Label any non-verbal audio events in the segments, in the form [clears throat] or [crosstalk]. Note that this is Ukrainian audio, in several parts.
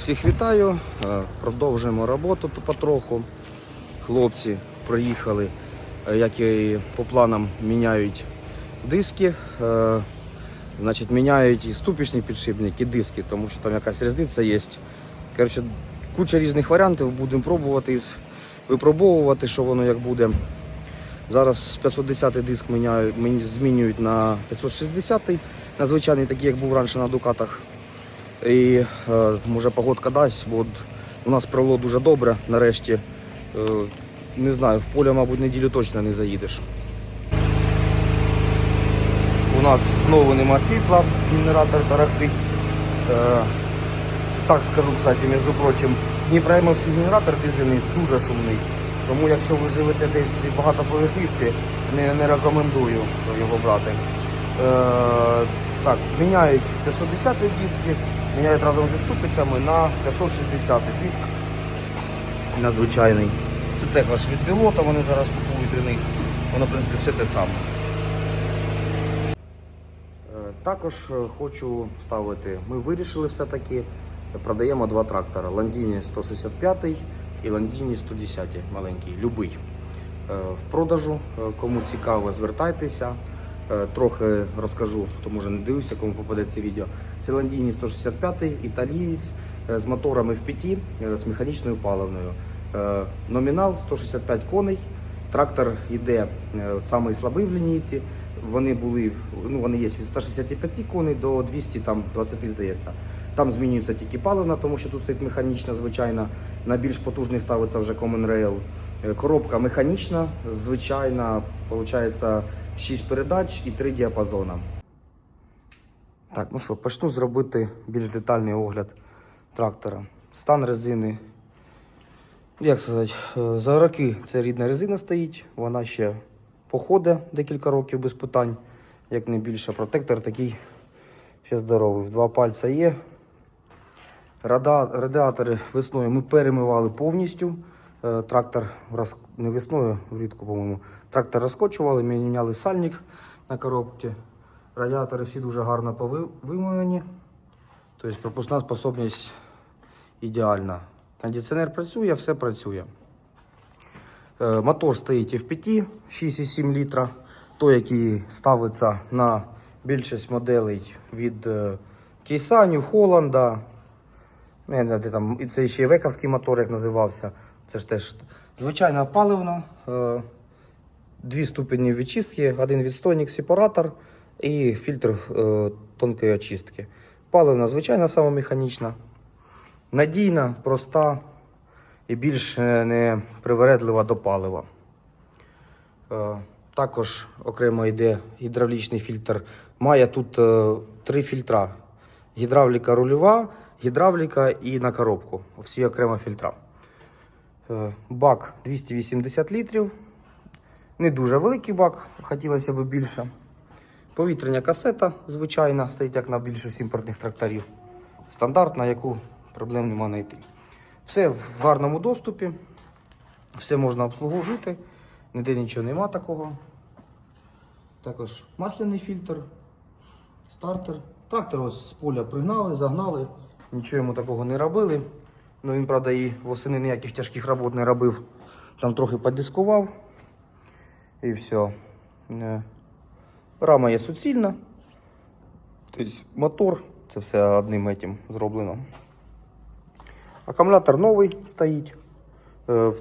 Всіх вітаю. Е, Продовжуємо роботу тут потроху. Хлопці приїхали, е, як і по планам міняють диски. Е, Значить, міняють і ступічний підшипник, і диски, тому що там якась різниця є. Коротше, куча різних варіантів, будемо пробувати, випробовувати, що воно як буде. Зараз 510 диск міняють, змінюють на 560, на звичайний такий, як був раніше на Дукатах. І е, може погодка дасть, бо у нас проло дуже добре нарешті. Е, не знаю, в поле, мабуть, неділю точно не заїдеш. У нас знову нема світла, генератор тарахтить. Е, так скажу, кстати, між прочим, Дніпроємовський генератор дизельний дуже шумний. Тому якщо ви живете десь в багатоповерхівці, не, не рекомендую його брати. Е, так, міняють 510 диски, міняють разом зі ступицями на 560 диск. На звичайний. Це також від пілота вони зараз купують у них. Воно, в принципі, все те саме. Е, Також е, хочу вставити, ми вирішили все-таки, продаємо два трактора. Ландіні 165 і Ландіні 110 маленький, любий. Е, В продажу, кому цікаво, звертайтеся. Е, Трохи розкажу, хто може не дивився, кому попаде це відео. Це Ландіні 165 італієць е, з моторами в п'яті, е, з механічною паливною. Номінал 165 коней. Трактор йде самий слабий в лінійці. Вони були, ну вони є від 165 коней до 220, здається. Там змінюється тільки паливна, тому що тут стоїть механічна, звичайна. На більш потужний ставиться вже Common Rail. Коробка механічна, звичайна, виходить 6 передач і 3 діапазона. Так, ну що, почну зробити більш детальний огляд трактора. Стан резини як сказати, е, за роки ця рідна резина стоїть, вона ще походить декілька років без питань, як не більше. Протектор такий ще здоровий. Два пальця є. Радіатори весною ми перемивали повністю. Е, Трактор роз... не весною, влітку, по-моєму. Трактор розкочували, міняли сальник на коробці. Радіатори всі дуже гарно повимовані. Тобто пропускна способність ідеальна. Кондиціонер працює, все працює. Е, Мотор стоїть FPT 6,7 літра. Той, який ставиться на більшість моделей від е, Кейсаню, Холланда. Ну, це ще й вековський мотор, як називався. Це ж теж звичайна паливна. е, Дві ступені відчистки, один відстойник, сепаратор і фільтр е, тонкої очистки. Паливна звичайна самомеханічна. Надійна, проста і більш е, не привередлива до палива. Також окремо йде гідравлічний фільтр. Має тут три фільтра: гідравліка рульова, гідравліка і на коробку. Всі окремо фільтра. Е, Бак 280 літрів. Не дуже великий бак, хотілося б більше. Повітряна касета звичайна, стоїть як на більшість імпортних тракторів. Стандартна, яку проблем нема знайти. Все в гарному доступі, все можна обслуговувати, ніде нічого нема такого. Також масляний фільтр, стартер. Трактор ось з поля пригнали, загнали, нічого йому такого не робили. Ну він, правда, і восени ніяких тяжких робот не робив. Там трохи подискував. І все. Е, Рама є суцільна. Тобто мотор, це все одним этим зроблено. Акумулятор новий стоїть. Е, В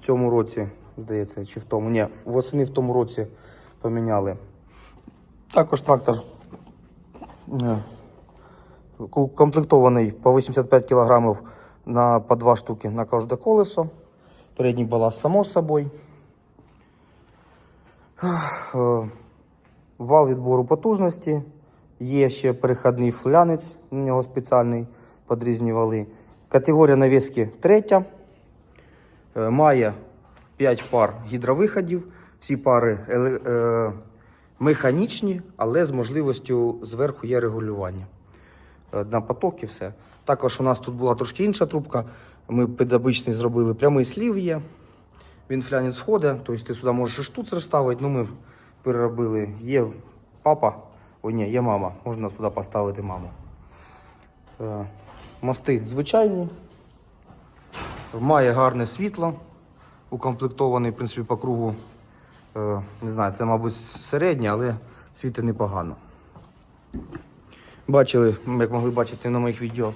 цьому році, здається, чи в тому. Ні, восени в тому році поміняли. Також трактор е, комплектований по 85 кг на по 2 штуки на кожне колесо. Передній балас само собою. Е, Вал відбору потужності. Є ще перехідний флянець, у нього спеціальний під різні вали. Категорія навіски третя. Е, Має 5 пар гідровиходів. Всі пари е, механічні, але з можливістю зверху є регулювання. Е, На поток і все. Також у нас тут була трошки інша трубка. Ми під обичний зробили прямий слів є. Він флянець сходить, тобто ти сюди можеш і штуцер ставити. Ну, ми переробили. Є папа, ой, ні, є мама. Можна сюди поставити маму. Е, Мости звичайні. Має гарне світло. Укомплектований, в принципі, по кругу. Е, не знаю, це, мабуть, середнє, але світить непогано. Бачили, як могли бачити на моїх відео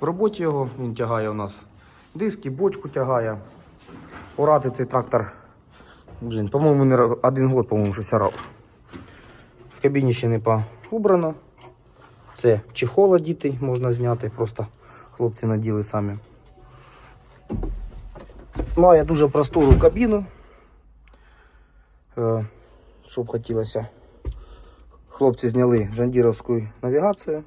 в роботі його. Він тягає у нас диски, бочку тягає. Орати цей трактор. Блін, по-моєму, не один год, по-моєму, щось орав. В кабіні ще не поубрано. Це чехол одітий, можна зняти, просто хлопці наділи самі. Має дуже простору кабіну. Е, Щоб хотілося. Хлопці зняли джандіровську навігацію.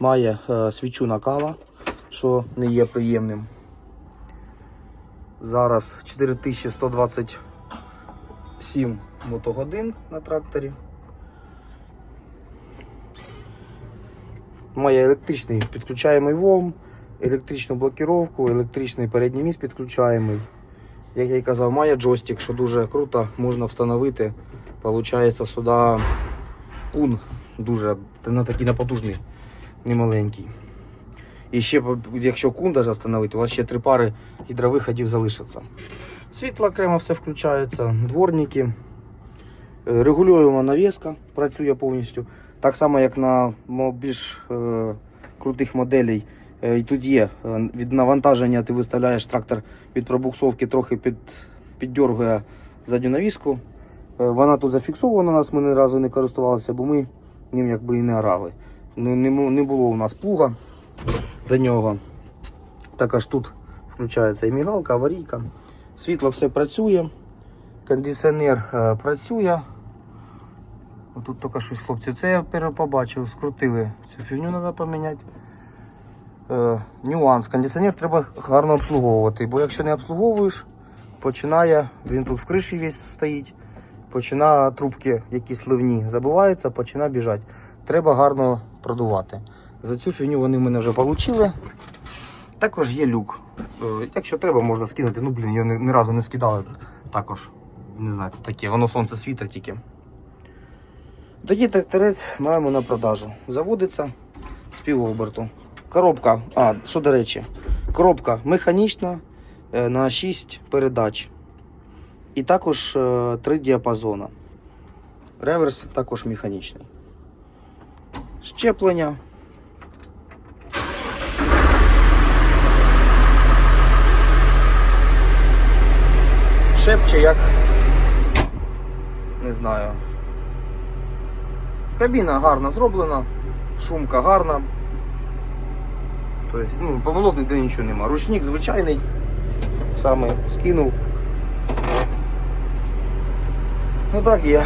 Має е, свічу накала, що не є приємним. Зараз 4127 мотогодин на тракторі. Має електричний підключаємий ВОМ, електричну блокіровку, електричний передній міст підключаємий. Як я й казав, має джойстик, що дуже круто, можна встановити. Получається сюди кун дуже на такий напотужний, немаленький. І ще, якщо кун даже у вас ще три пари гідровиходів залишаться. Світло окремо все включається, дворники. Е, Регулюємо навіска, працює повністю. Так само, як на більш е, крутих моделей. Е, і тут є е, від навантаження, ти виставляєш трактор від пробуксовки, трохи під, піддергує задню навіску. Вона тут зафіксована нас, ми ні разу не користувалися, бо ми ним якби і не орали. Не, не, не було у нас плуга до нього. Також тут включається і мігалка, аварійка. Світло все працює, кондиціонер е, працює. Тут тільки щось хлопці. Це я пере- побачив, скрутили. Цю фігню треба поміняти. Е, нюанс. Кондиціонер треба гарно обслуговувати, бо якщо не обслуговуєш, починає, він тут в криші весь стоїть, починає трубки якісь ливні забиваються, починає біжати. Треба гарно продувати. За цю фігню вони в мене вже отримали. Також є люк. Е, Якщо треба, можна скинути. Ну, блін, його ні, разу не скидали також. Не знаю, це таке, воно сонце світить тільки. Такий тракторець маємо на продажу. Заводиться з півоберту. Коробка, а, що до речі, коробка механічна е, на 6 передач. І також 3 діапазона. Реверс також механічний. Щеплення. Шепче як. Не знаю. Кабіна гарно зроблена, шумка гарна. Тобто, ну, помилок ніде нічого нема. Ручник звичайний. Саме скинув. Ну так є.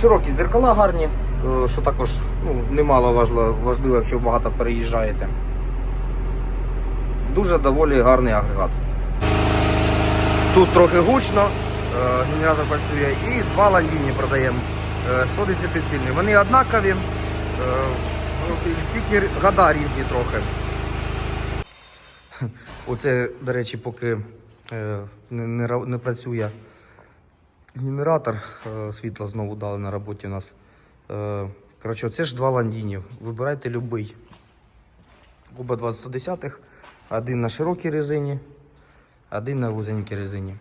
Широкі зеркала гарні, що також ну, немало важливо, якщо багато переїжджаєте. Дуже доволі гарний агрегат. Тут трохи гучно, е, генератор працює і два ландіні продаємо. е, 110 сильні. Вони однакові, е, тільки года різні трохи. [laughs] Оце, до речі, поки е, не, не, не працює генератор, е, світла знову дали на роботі у нас. Е, коротше, оце ж два ландінів. Вибирайте любий. Куба 210 один на широкій резині, один на вузенькій резині.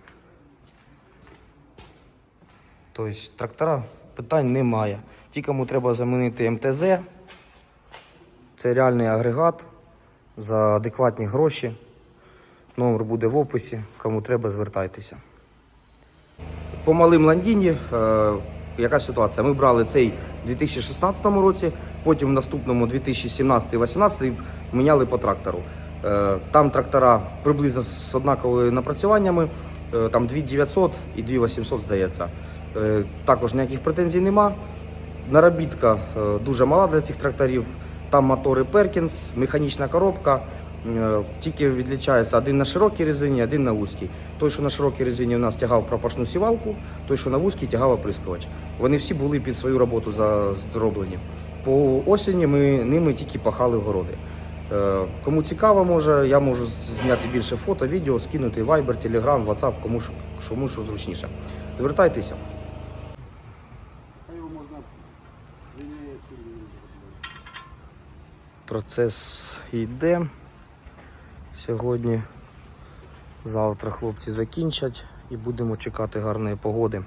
Тобто трактора питань немає. Ті, кому треба замінити МТЗ, це реальний агрегат за адекватні гроші. Номер буде в описі. Кому треба, звертайтеся. По малим ландіні, е, яка ситуація? Ми брали цей у 2016 році, потім в наступному 2017-2018 міняли по трактору. Е, там трактора приблизно з однаковими напрацюваннями, е, там 2900 і 2800 здається. Е, також ніяких претензій нема. Наробітка дуже мала для цих тракторів. Там мотори Perkins, механічна коробка. Е, Тільки відлічається один на широкій резині, один на вузькій. Той, що на широкій резині у нас тягав пропашну сівалку, той, що на вузькій тягав оприскувач. Вони всі були під свою роботу зроблені. По осені ми ними тільки пахали городи. Е, Кому цікаво, може, я можу зняти більше фото, відео, скинути Viber, Telegram, WhatsApp, кому що, кому що зручніше. Звертайтеся. Процес йде. Сьогодні, завтра хлопці закінчать і будемо чекати гарної погоди.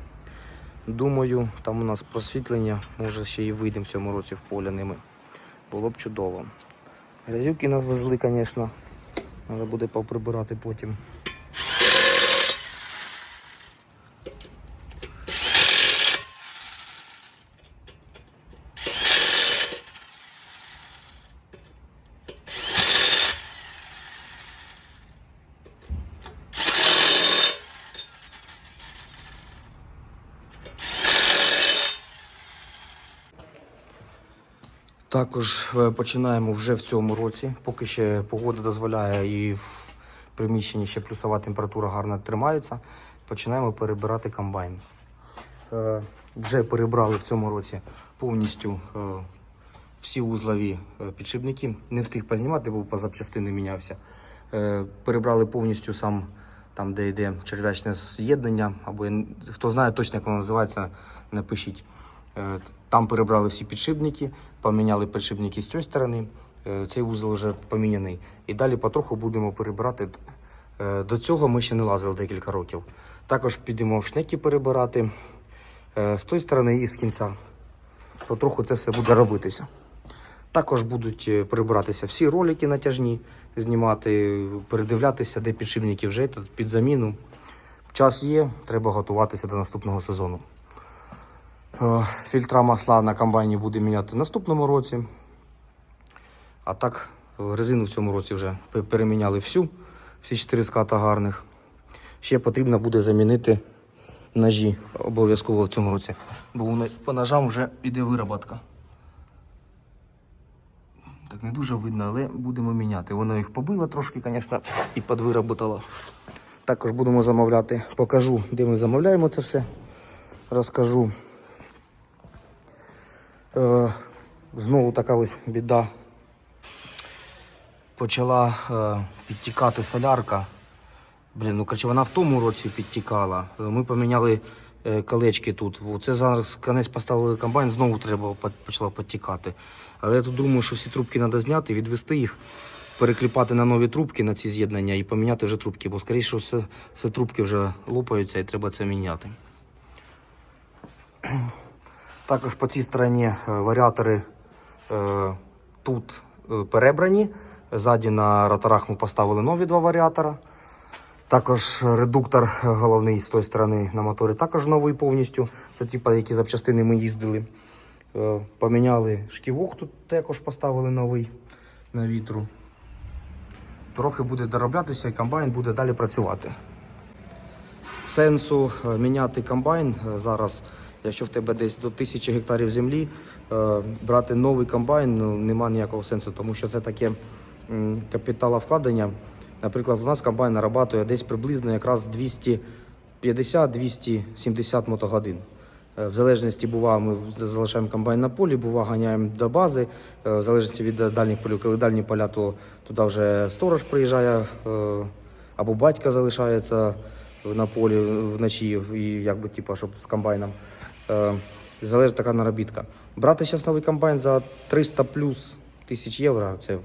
Думаю, там у нас просвітлення, може ще і вийдемо в цьому році в поле ними. Було б чудово. Грязюки навезли, звісно. але буде поприбирати потім. Також е, починаємо вже в цьому році, поки ще погода дозволяє і в приміщенні ще плюсова температура гарно тримається. Починаємо перебирати комбайн. Е, Вже перебрали в цьому році повністю е, всі узлові підшипники. Не встиг познімати, бо по запчастини мінявся. Перебрали повністю сам там, де йде черв'ячне з'єднання, або хто знає точно, як воно називається, напишіть. Е, Там перебрали всі підшипники, поміняли підшипники з цієї сторони. Е, Цей вузол вже поміняний. І далі потроху будемо перебирати. Е, До цього ми ще не лазили декілька років. Також підемо в шнеки перебирати з тої сторони і з кінця. Потроху це все буде робитися. Також будуть прибиратися всі ролики натяжні, знімати, передивлятися, де підшипники вже під заміну. Час є, треба готуватися до наступного сезону. Е, Фільтра масла на комбайні буде міняти в наступному році. А так, е, резину в цьому році вже переміняли всю, всі чотири ската гарних. Ще потрібно буде замінити ножі обов'язково в цьому році. Бо по ножам вже йде вироботка. Так не дуже видно, але будемо міняти. Воно їх побило трошки, звісно, і підвироботало. Також будемо замовляти. Покажу, де ми замовляємо це все. Розкажу. Е, знову така ось біда. Почала е, підтікати солярка. Блін, ну коротше, вона в тому році підтікала. Е, Ми поміняли е, колечки тут. Це зараз конець поставили комбайн, знову треба почала підтікати. Але я тут думаю, що всі трубки треба зняти, відвести їх, перекліпати на нові трубки на ці з'єднання і поміняти вже трубки, бо скоріше все, все трубки вже лопаються і треба це міняти. Також по цій стороні е, варіатори е, тут е, перебрані. Ззаді на роторах ми поставили нові два варіатора. Також редуктор е, головний з тої сторони на моторі також новий повністю. Це типа які запчастини ми їздили. Поміняли шківок, тут також поставили новий на вітру. Трохи буде дороблятися і комбайн буде далі працювати. Сенсу міняти комбайн зараз, якщо в тебе десь до 1000 гектарів землі, е, брати новий комбайн ну, нема ніякого сенсу, тому що це таке капіталовкладення. Наприклад, у нас комбайн нарабатує десь приблизно якраз 250-270 мотогодин. Е, В залежності бува, ми залишаємо комбайн на полі, бува ганяємо до бази. Е, В залежності від дальніх полів, коли дальні поля, то туди вже сторож приїжджає або батька залишається на полі вночі, і якби типу, щоб з комбайном. Е, Залежить така наробітка. Брати зараз новий комбайн за 300 плюс тисяч євро, це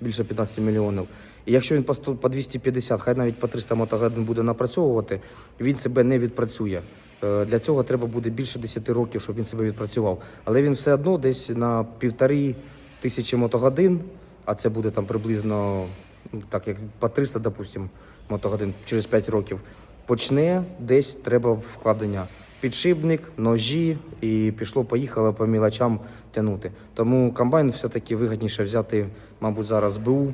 більше 15 мільйонів. І якщо він по 100 по 250, хай навіть по 300 мотогодин буде напрацьовувати, він себе не відпрацює. Е, Для цього треба буде більше 10 років, щоб він себе відпрацював. Але він все одно десь на півтори тисячі мотогодин, а це буде там приблизно ну, так як по 300, допустим, мотогодин через 5 років. Почне десь треба вкладення. Підшипник, ножі і пішло-поїхало по мілочам тягнути. Тому комбайн все-таки вигідніше взяти, мабуть, зараз БУ,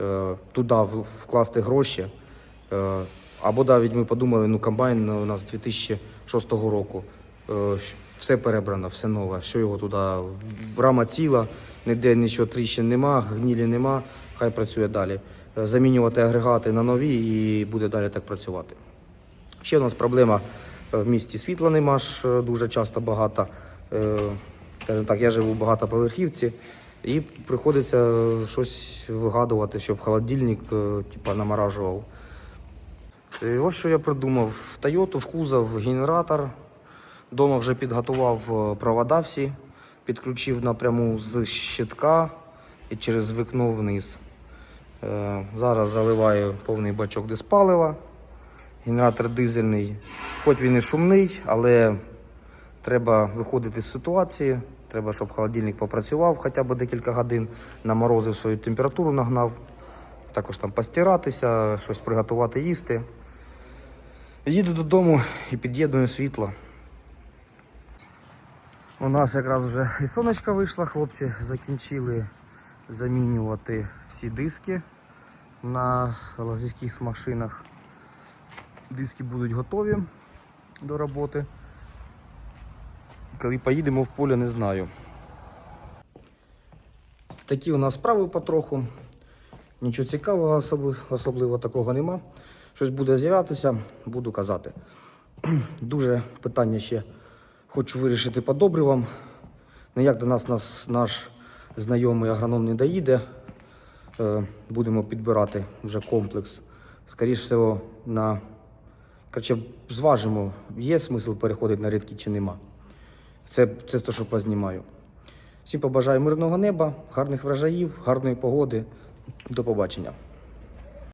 е, туди вкласти гроші. Е, або навіть ми подумали, ну комбайн у нас 2006 року. Е, все перебрано, все нове. Що його туди? Рама ціла, ніде нічого тріщин нема, гнілі нема, хай працює далі. Замінювати агрегати на нові і буде далі так працювати. Ще у нас проблема в місті світла нема ж е, дуже часто багато. Е, Скажімо так, я живу в багатоповерхівці і приходиться е, щось вигадувати, щоб холодильник е, типа, наморажував. І ось що я придумав. В Тойоту в кузов генератор. Дома вже підготував е, провода всі, підключив напряму з щитка і через вікно вниз. Е, Зараз заливаю повний бачок диспалива. Генератор дизельний, хоч він і шумний, але треба виходити з ситуації. Треба, щоб холодильник попрацював хоча б декілька годин, наморозив свою температуру, нагнав. Також там постиратися, щось приготувати їсти. Їду додому і під'єдную світло. У нас якраз вже і сонечко вийшло, хлопці закінчили замінювати всі диски на лазівських машинах. Диски будуть готові до роботи. Коли поїдемо в поле, не знаю. Такі у нас справи потроху. Нічого цікавого особливо такого нема. Щось буде з'являтися, буду казати. [clears throat] Дуже питання ще хочу вирішити по добривам. Ніяк до нас, нас наш знайомий агроном не доїде. Е, Будемо підбирати вже комплекс. Скоріше всього, на Короче, зважимо, є смисл переходити на рідкі чи нема. Це, це те, що познімаю. Всім побажаю мирного неба, гарних врожаїв, гарної погоди. До побачення.